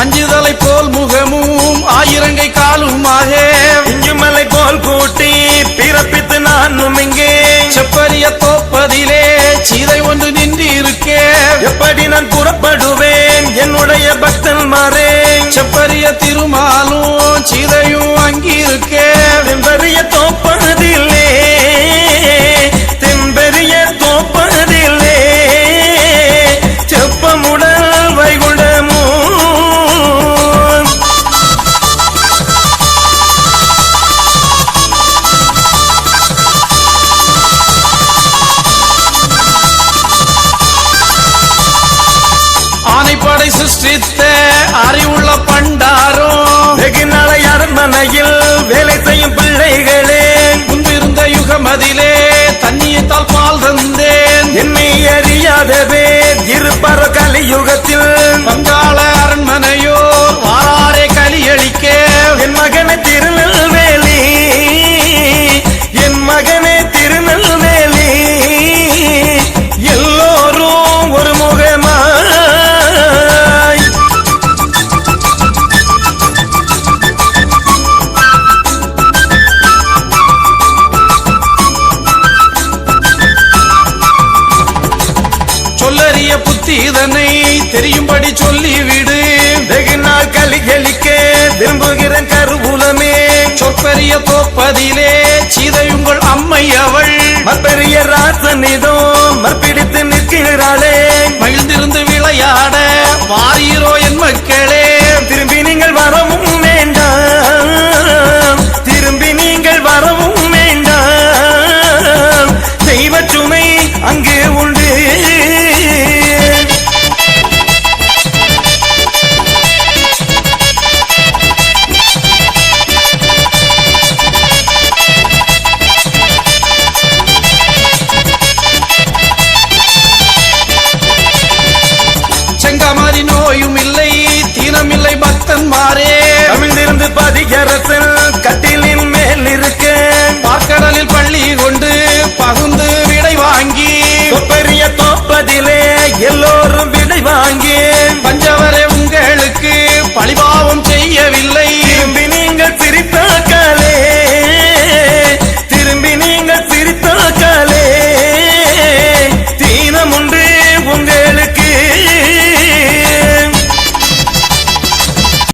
அஞ்சுதலை போல் முகமும் ஆயிரங்கை காலுமாக. இஞ்சுமலை போல் கூட்டி பிறப்பித்து நானும் இங்கே. செப்பரிய தோப்பதிலே சீதை ஒன்று நின்று இருக்கே எப்படி நான் புறப்படுவேன்? என்னுடைய பக்தன் மாறே. செப்பரிய திருமாலும் சீதையும் அங்கிருக்கே. சிருஷ்டித்த அறிவுள்ள பண்டாரும் வெகு நாளை அரண்மனையில் வேலை செய்யும் பிள்ளைகளே முன்பிருந்த யுகமதிலே தண்ணியத்தால் பால் தந்தேன். என்னை அறியாதவே இருப்பற கலியுகத்தில் அதனை தெரியும்படி சொல்லிவிடு. வெகு நாள் கலிகளிக்க விரும்புகிறேன் கருவூலமே. சொற்பெரிய தோப்பதிலே சீதை உங்கள் அம்மை அவள். மற்பெரிய ராசனிதோ மற்பிடித்து நிற்கிறாளே. மகிழ்ந்திருந்து விளையாட வாரீரோ